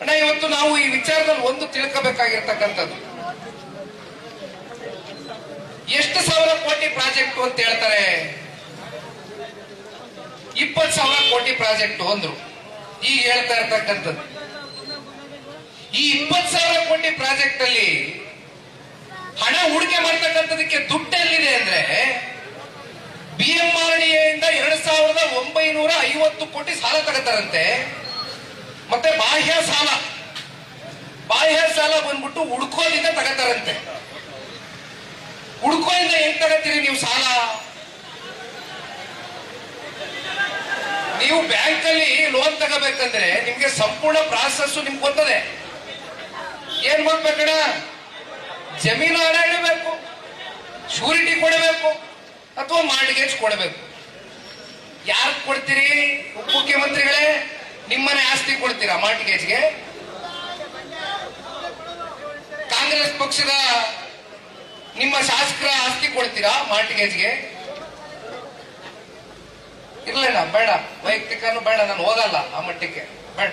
ಅಣ್ಣ, ಇವತ್ತು ನಾವು ಈ ವಿಚಾರದಲ್ಲಿ ಒಂದು ತಿಳ್ಕೋಬೇಕಾಗಿರ್ತಕ್ಕಂಥದ್ದು. ಎಷ್ಟು ಸಾವಿರ ಕೋಟಿ ಪ್ರಾಜೆಕ್ಟ್ ಅಂತ ಹೇಳ್ತಾರೆ? ಇಪ್ಪತ್ತು ಸಾವಿರ ಕೋಟಿ ಪ್ರಾಜೆಕ್ಟ್ ಅಂದ್ರು. ಈಗ ಹೇಳ್ತಾ ಇರ್ತಕ್ಕಂಥದ್ದು. ಈ ಇಪ್ಪತ್ತು ಸಾವಿರ ಕೋಟಿ ಪ್ರಾಜೆಕ್ಟ್ ಅಲ್ಲಿ ಹಣ ಹೂಡಿಕೆ ಮಾಡ್ತಕ್ಕಂಥದಕ್ಕೆ ದುಡ್ಡು ಎಲ್ಲಿದೆ ಅಂದ್ರೆ ಬಿ ಎಂ ಆರ್ ಸಾವಿರದ ಒಂಬೈನೂರ ಐವತ್ತು ಕೋಟಿ ಸಾಲ ತಗೋತಾರಂತೆ. ಮತ್ತೆ ಬಾಹ್ಯ ಸಾಲ. ಬಾಹ್ಯ ಸಾಲ ಬಂದ್ಬಿಟ್ಟು ಹುಡ್ಕೋದಿಂದ ತಗತಾರಂತೆ. ಹುಡ್ಕೋದಿಂದ ಹೆಂಗ್ ತಗೋತೀರಿ ನೀವು ಸಾಲ? ನೀವು ಬ್ಯಾಂಕ್ ಅಲ್ಲಿ ಲೋನ್ ತಗೋಬೇಕಂದ್ರೆ ನಿಮ್ಗೆ ಸಂಪೂರ್ಣ ಪ್ರಾಸೆಸ್ ನಿಮ್ಗೆ ಗೊತ್ತದೆ. ಏನ್ ಮಾಡ್ಬೇಕಣ ಜಮೀನು ಹಣ ಇಡಬೇಕು ಶೂರಿಟಿ ಕೊಡಬೇಕು ಅಥವಾ ಮಾರ್ಟಿಗೇಜ್ ಕೊಡಬೇಕು. ಯಾರು ಕೊಡ್ತೀರಿ ಉಪಮುಖ್ಯಮಂತ್ರಿಗಳೇ? ನಿಮ್ಮನೆ ಆಸ್ತಿ ಕೊಡ್ತೀರಾ ಮಾರ್ಟ್ಗೇಜ್ಗೆ ಕಾಂಗ್ರೆಸ್ ಪಕ್ಷದ ನಿಮ್ಮ ಶಾಸಕರ ಆಸ್ತಿ ಕೊಡ್ತೀರಾ ಮಾರ್ಟಿಗೇಜ್ಗೆ ಇರ್ಲಿಲ್ಲ, ಬೇಡ. ವೈಯಕ್ತಿಕನು ಬೇಡ, ನಾನು ಹೋಗಲ್ಲ ಆ ಮಟ್ಟಕ್ಕೆ ಬೇಡ.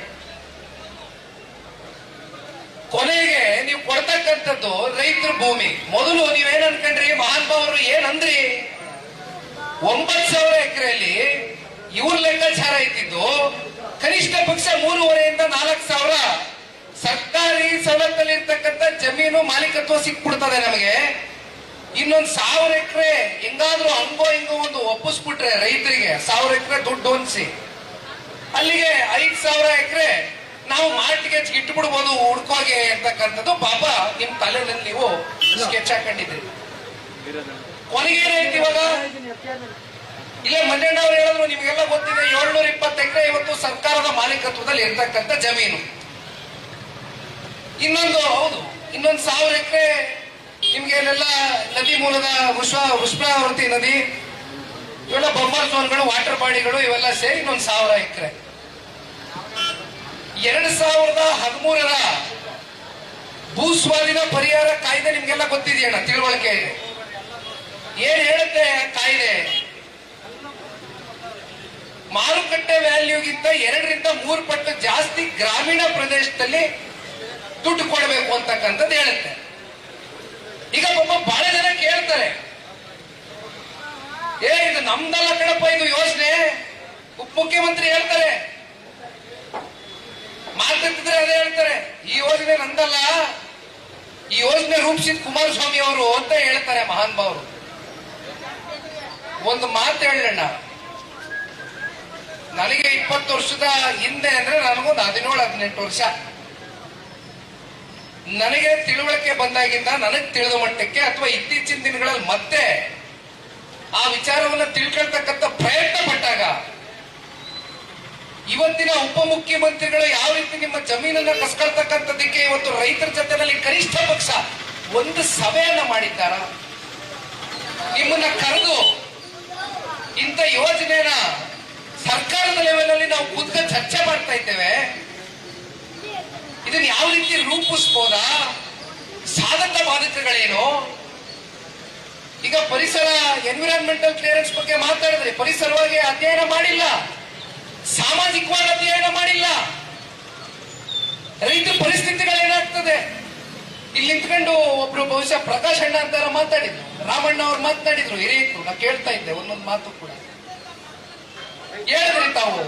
ಕೊನೆಗೆ ನೀವು ಕೊಡ್ತಕ್ಕಂಥದ್ದು ರೈತರ ಭೂಮಿ. ಮೊದಲು ನೀವೇನ್ ಅನ್ಕೊಂಡ್ರಿ? ಮಹಾನ್ ಭಾವರು ಏನಂದ್ರಿ? ಒಂಬತ್ ಸಾವಿರ ಎಕರೆಯಲ್ಲಿ ಇವ್ರ ಲೆಕ್ಕಾಚಾರ ಇದ್ದಿದ್ದು ಕನಿಷ್ಠ ಪಕ್ಷ ಮೂರುವರೆಯಿಂದ ನಾಲ್ಕು ಸಾವಿರ. ಸರ್ಕಾರಿ ಸವಲತ್ತಲ್ಲಿ ಇರ್ತಕ್ಕಂಥ ಜಮೀನು ಮಾಲೀಕತ್ವ ಸಿಕ್ಬಿಡ್ತದೆ ನಮಗೆ. ಇನ್ನೊಂದು ಸಾವಿರ ಎಕರೆ ಹೆಂಗಾದ್ರೂ ಹಂಗೋ ಹಿಂಗೋ ಒಂದು ಒಪ್ಪಿಸ್ಬಿಟ್ರೆ ರೈತರಿಗೆ ಸಾವಿರ ಎಕರೆ ದುಡ್ಡು ಹೊಂದಿಸಿ ಅಲ್ಲಿಗೆ ಐದ್ ಸಾವಿರ ಎಕರೆ ನಾವು ಮಾರ್ಟ್ಗೆ ಇಟ್ಬಿಡ್ಬೋದು ಹುಡ್ಕೋಗೆ ಅಂತಕ್ಕಂಥದ್ದು ಪಾಪ ನಿಮ್ ತಲೆನಲ್ಲಿ ನೀವು ಸ್ಕೆಚ್ ಹಾಕೊಂಡಿದ್ದೀರಿ. ಕೊನೆಗೆ ಏನಾಯ್ತು ಇವಾಗ? ಇಲ್ಲೇ, ಮಂಜಣ್ಣ ಅವ್ರು ಹೇಳಿದ್ರು, ನಿಮಗೆಲ್ಲ ಗೊತ್ತಿದೆ, ಏಳ್ನೂರ ಇಪ್ಪತ್ತು ಎಕರೆ ಇವತ್ತು ಸರ್ಕಾರದ ಮಾಲೀಕತ್ವದಲ್ಲಿ ಇರ್ತಕ್ಕಂಥ ಜಮೀನು. ಇನ್ನೊಂದು, ಹೌದು, ಇನ್ನೊಂದು ಸಾವಿರ ಎಕರೆ ನಿಮ್ಗೆ ನದಿ ಮೂಲದ ವಿಶ್ವ ವಿಶ್ವಾವರ್ತಿ ನದಿ, ಇವೆಲ್ಲ ಬಫರ್ ಝೋನ್ಗಳು ವಾಟರ್ ಬಾಡಿಗಳು ಇವೆಲ್ಲ ಸೇರಿ ಇನ್ನೊಂದು ಸಾವಿರ ಎಕರೆ. ಎರಡ್ ಸಾವಿರದ ಹದಿಮೂರರ ಭೂ ಸ್ವಾಧೀನ ಪರಿಹಾರ ಕಾಯ್ದೆ ನಿಮ್ಗೆಲ್ಲ ಗೊತ್ತಿದೆಯಣ್ಣ, ತಿಳುವಳಿಕೆ ಏನ್ ಹೇಳುತ್ತೆ ಕಾಯ್ದೆ? ಮಾರುಕಟ್ಟೆ ವ್ಯಾಲ್ಯೂಗಿಂತ ಎರಡರಿಂದ ಮೂರು ಪಟ್ಟು ಜಾಸ್ತಿ ಗ್ರಾಮೀಣ ಪ್ರದೇಶದಲ್ಲಿ ದುಡ್ಡು ಕೊಡಬೇಕು ಅಂತಕ್ಕಂಥದ್ದು ಹೇಳುತ್ತೆ. ಈಗ ಪಾಪ ಬಹಳ ಜನ ಕೇಳ್ತಾರೆ, ಏ, ಇದು ನಮ್ದಲ್ಲ ಕಣಪ್ಪ, ಇದು ಯೋಜನೆ. ಉಪಮುಖ್ಯಮಂತ್ರಿ ಹೇಳ್ತಾರೆ ಮಾತಾಡ್ತಿದ್ರೆ ಅದೇ ಹೇಳ್ತಾರೆ, ಈ ಯೋಜನೆ ನಂದಲ್ಲ, ಈ ಯೋಜನೆ ರೂಪಿಸಿದ ಕುಮಾರಸ್ವಾಮಿ ಅವರು, ಅಂತ ಹೇಳ್ತಾರೆ ಮಹಾನ್ ಭಾವರು. ಒಂದು ಮಾತು ಹೇಳಣ್ಣ ನನಗೆ ಇಪ್ಪತ್ತು ವರ್ಷದ ಹಿಂದೆ ಅಂದ್ರೆ ನನಗೊಂದು ಹದಿನೇಳು, ಹದಿನೆಂಟು ವರ್ಷ. ನನಗೆ ತಿಳುವಳಿಕೆ ಬಂದಾಗಿಂದ ನನಗೆ ತಿಳಿದ ಮಟ್ಟಕ್ಕೆ ಅಥವಾ ಇತ್ತೀಚಿನ ದಿನಗಳಲ್ಲಿ ಮತ್ತೆ ಆ ವಿಚಾರವನ್ನ ತಿಳ್ಕೊಳ್ತಕ್ಕಂಥ ಪ್ರಯತ್ನ ಪಟ್ಟಾಗ ಇವತ್ತಿನ ಉಪಮುಖ್ಯಮಂತ್ರಿಗಳು ಯಾವ ರೀತಿ ನಿಮ್ಮ ಜಮೀನನ್ನ ಕಸ್ಕೊಳ್ತಕ್ಕಂಥದ್ದಕ್ಕೆ ಇವತ್ತು ರೈತರ ಜೊತೆನಲ್ಲಿ ಕನಿಷ್ಠ ಪಕ್ಷ ಒಂದು ಸಭೆಯನ್ನ ಮಾಡಿದ್ದಾರ? ನಿಮ್ಮನ್ನ ಕರೆದು ಇಂಥ ಯೋಜನೆನ ಸರ್ಕಾರದ ಲೆವೆಲ್ ಅಲ್ಲಿ ನಾವು ಕೂತ್ಕೊಂಡು ಚರ್ಚೆ ಮಾಡ್ತಾ ಇದ್ದೇವೆ. ಇದನ್ನ ಯಾವ ರೀತಿ ರೂಪಿಸ್ಬೋದಾ? ಸಾಧಕ ಬಾಧಕಗಳೇನು ಈಗ ಪರಿಸರ ಎನ್ವಿರಾನ್ಮೆಂಟಲ್ ಕ್ಲಿಯರೆನ್ಸ್ ಬಗ್ಗೆ ಮಾತಾಡಿದ್ರೆ ಪರಿಸರವಾಗಿ ಅಧ್ಯಯನ ಮಾಡಿಲ್ಲ. ಸಾಮಾಜಿಕವಾಗಿ ಅಧ್ಯಯನ ಮಾಡಿಲ್ಲ. ರೈತರ ಪರಿಸ್ಥಿತಿಗಳೇನಾಗ್ತದೆ? ಇಲ್ಲಿ ನಿಂತ್ಕೊಂಡು ಒಬ್ರು ಬಹುಶಃ ಪ್ರಕಾಶ್ ಅಣ್ಣ ಅಂತಾರ ಮಾತಾಡಿದ್ರು. ರಾಮಣ್ಣ ಅವ್ರು ಮಾತನಾಡಿದ್ರು. ಹಿರಿಯರು, ನಾ ಕೇಳ್ತಾ ಇದ್ದೆ ಒಂದೊಂದು ಮಾತು ಕೂಡ. ಹೇಳಿದ್ರಿ ತಾವು,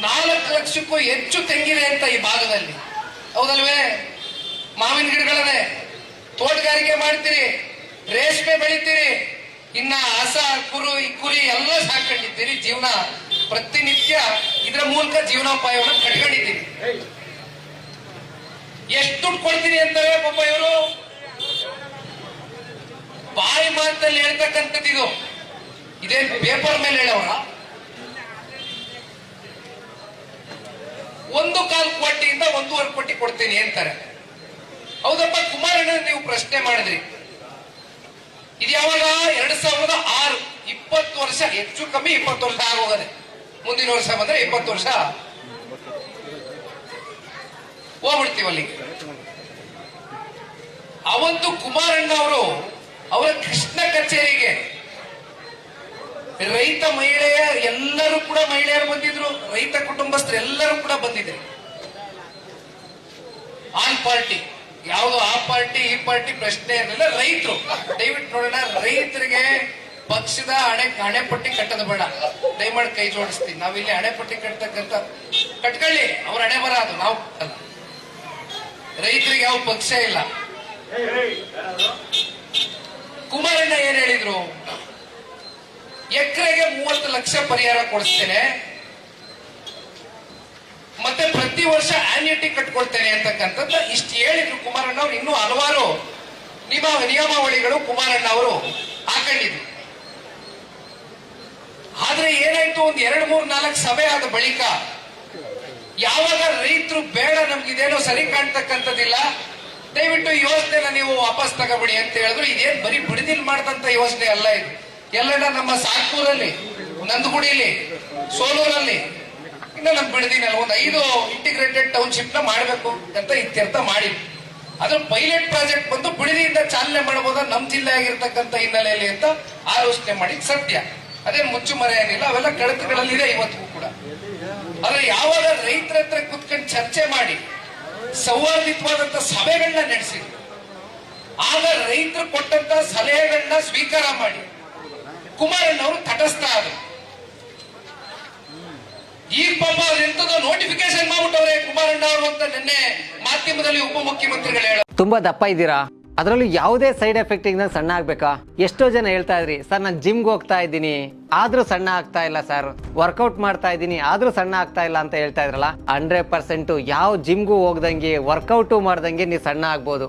ನಾಲ್ಕು ಲಕ್ಷಕ್ಕೂ ಹೆಚ್ಚು ತೆಂಗಿದೆ ಅಂತ ಈ ಭಾಗದಲ್ಲಿ. ಹೌದಲ್ವೇ? ಮಾವಿನ ಗಿಡಗಳದೆ ತೋಟಗಾರಿಕೆ ಮಾಡ್ತೀರಿ, ರೇಷ್ಮೆ ಬೆಳಿತೀರಿ, ಇನ್ನ ಹಸ, ಕುರು ಕುರಿ ಎಲ್ಲ ಸಾಕೊಂಡಿದ್ದೀರಿ. ಜೀವನ ಪ್ರತಿನಿತ್ಯ ಇದರ ಮೂಲಕ ಜೀವನೋಪಾಯವನ್ನು ಕಟ್ಕೊಂಡಿದ್ದೀರಿ. ಎಷ್ಟು ದುಡ್ಡು ಕೊಡ್ತೀನಿ ಅಂತಾರೆ ಪಾಪ ಇವರು? ಬಾಯಿ ಮಾತಲ್ಲಿ ಹೇಳ್ತಕ್ಕಂಥದ್ದು ಇದು. ಇದೇನು ಪೇಪರ್ ಮೇಲೆ ಹೇಳೋರ? ಒಂದು ಕಾಲು ಕೋಟಿಯಿಂದ ಒಂದೂವರೆ ಕೋಟಿ ಕೊಡ್ತೀನಿ ಅಂತಾರೆ. ಹೌದಪ್ಪ, ಕುಮಾರಣ್ಣ, ನೀವು ಪ್ರಶ್ನೆ ಮಾಡಿದ್ರಿ. ಇದು ಯಾವಾಗ? ಎರಡ್ ಸಾವಿರದ ಆರು. ಇಪ್ಪತ್ತು ವರ್ಷ, ಹೆಚ್ಚು ಕಮ್ಮಿ ಇಪ್ಪತ್ತು ವರ್ಷ ಆಗೋಗದೆ. ಮುಂದಿನ ವರ್ಷ ಬಂದ್ರೆ ಇಪ್ಪತ್ತು ವರ್ಷ. ಹೋಗ್ಬಿಡ್ತೀವಲ್ಲಿ ಅಲ್ಲಿಗೆ. ಅವತ್ತು ಕುಮಾರಣ್ಣ ಅವರು, ಅವರ ಕೃಷ್ಣ ಕಚೇರಿಗೆ ರೈತ ಮಹಿಳೆಯ ಎಲ್ಲರೂ ಕೂಡ ಮಹಿಳೆಯರು ಬಂದಿದ್ರು. ರೈತ ಕುಟುಂಬಸ್ಥರು ಎಲ್ಲರೂ ಕೂಡ ಬಂದಿದ್ರು ಆನ್ ಪಾರ್ಟಿ. ಯಾವುದು ಆ ಪಾರ್ಟಿ, ಈ ಪಾರ್ಟಿ ಪ್ರಶ್ನೆ ಇರಲಿಲ್ಲ ರೈತರು. ದಯವಿಟ್ಟು ನೋಡೋಣ, ರೈತರಿಗೆ ಪಕ್ಷದ ಹಣೆ ಹಣೆ ಪಟ್ಟಿ ಕಟ್ಟದ ಬೇಡ. ದಯಮಾಡಿ ಕೈ ಜೋಡಿಸ್ತೀವಿ ನಾವಿಲ್ಲಿ ಹಣೆ ಪಟ್ಟಿ ಕಟ್ಕೊಳ್ಳಿ, ಅವ್ರ ಹಣೆ ಬರ ಅದು, ನಾವು ರೈತರಿಗೆ ಯಾವ ಪಕ್ಷ ಇಲ್ಲ. ಕುಮಾರಣ್ಣ ಏನ್ ಹೇಳಿದ್ರು? ಎಕರೆಗೆ ಮೂವತ್ತು ಲಕ್ಷ ಪರಿಹಾರ ಕೊಡಿಸ್ತೇನೆ. ಮತ್ತೆ ಪ್ರತಿ ವರ್ಷ ಆನ್ಯುಟಿ ಕಟ್ಕೊಳ್ತೇನೆ ಅಂತಕ್ಕಂಥದ್ದು ಇಷ್ಟು ಹೇಳಿದ್ರು ಕುಮಾರಣ್ಣ ಅವರು. ಇನ್ನೂ ಹಲವಾರು ನಿಮ್ಮ ನಿಯಮಾವಳಿಗಳು ಕುಮಾರಣ್ಣ ಅವರು ಹಾಕೊಂಡಿದ್ರು. ಆದ್ರೆ ಏನಾಯ್ತು? ಒಂದ್ ಎರಡು, ಮೂರ್, ನಾಲ್ಕು ಸಭೆ ಆದ ಬಳಿಕ ಯಾವಾಗ ರೈತರು ಬೇಡ ನಮ್ಗಿದೇನೋ ಸರಿ ಕಾಣ್ತಕ್ಕಂಥದ್ದಿಲ್ಲ, ದಯವಿಟ್ಟು ಯೋಜನೆನ ನೀವು ವಾಪಸ್ ತಗೋಬಿಡಿ ಅಂತ ಹೇಳಿದ್ರು. ಇದೇನ್ ಬರೀ ಬಿಡದಿಲ್ ಮಾಡ್ದಂತ ಯೋಜನೆ ಅಲ್ಲ ಇದು. ಎಲ್ಲೆಲ್ಲ ನಮ್ಮ ಸಾಕೂರಲ್ಲಿ ನಂದಗುಡಿಯಲ್ಲಿ ಸೋಲೂರಲ್ಲಿ, ಇನ್ನು ನಮ್ ಬಿಡದಿನಲ್ಲ ಒಂದು ಐದು ಇಂಟಿಗ್ರೇಟೆಡ್ ಟೌನ್ಶಿಪ್ನ ಮಾಡಬೇಕು ಅಂತ ಇತ್ಯರ್ಥ ಮಾಡಿ ಅದ್ರ ಪೈಲಟ್ ಪ್ರಾಜೆಕ್ಟ್ ಬಂದು ಬಿಡದಿಯಿಂದ ಚಾಲನೆ ಮಾಡಬಹುದ ನಮ್ ಜಿಲ್ಲೆ ಆಗಿರ್ತಕ್ಕಂಥ ಹಿನ್ನೆಲೆಯಲ್ಲಿ ಅಂತ ಆಲೋಚನೆ ಮಾಡಿ ಸತ್ಯ. ಮುಚ್ಚು ಮರೆ ಏನಿಲ್ಲ, ಅವೆಲ್ಲ ಕಡತಗಳಲ್ಲಿದೆ ಇವತ್ತಿಗೂ ಕೂಡ. ಆದ್ರೆ ಯಾವಾಗ ರೈತರ ಹತ್ರ ಕುತ್ಕೊಂಡು ಚರ್ಚೆ ಮಾಡಿ ಸೌಹಾರ್ದಿತವಾದಂತ ಸಭೆಗಳನ್ನ ನಡೆಸಿದ್ರು ಆಗ ರೈತರು ಕೊಟ್ಟಂತ ಸಲಹೆಗಳನ್ನ ಸ್ವೀಕಾರ ಮಾಡಿ. ಕುಮಾರಣ್ಣ ಅವರು ತಟಸ್ಥ ಆದರು ಈಗ ಪಾಪ ಎಂತದೋ ನೋಟಿಫಿಕೇಶನ್ ಮಾಡ್ಬಿಟ್ಟವ್ರೆ ಕುಮಾರಣ್ಣ ಅವರು ಅಂತ ನಿನ್ನೆ ಮಾಧ್ಯಮದಲ್ಲಿ ಉಪಮುಖ್ಯಮಂತ್ರಿಗಳು ಹೇಳ ತುಂಬಾ ದಪ್ಪ ಇದ್ದೀರಾ? ಅದರಲ್ಲೂ ಯಾವುದೇ ಸೈಡ್ ಎಫೆಕ್ಟ್ ಇಂದ ಸಣ್ಣ ಆಗ್ಬೇಕಾ? ಎಷ್ಟೋ ಜನ ಹೇಳ್ತಾ ಇದ್ರಿ, ಸರ್, ನಾನು ಜಿಮ್ಗೆ ಹೋಗ್ತಾ ಇದ್ದೀನಿ. ಆದ್ರೂ ಸಣ್ಣ ಆಗ್ತಾ ಇಲ್ಲ, ಸರ್. ವರ್ಕೌಟ್ ಮಾಡ್ತಾ ಇದ್ದೀನಿ, ಆದ್ರೂ ಸಣ್ಣ ಆಗ್ತಾ ಇಲ್ಲ ಅಂತ ಹೇಳ್ತಾ ಇದ್ರಲ್ಲ? ಹಂಡ್ರೆಡ್ ಪರ್ಸೆಂಟ್ ಯಾವ ಜಿಮ್ಗೂ ಹೋಗ್ದಂಗೆ ವರ್ಕೌಟು ಮಾಡ್ದಂಗೆ ನೀವು ಸಣ್ಣ ಆಗ್ಬೋದು.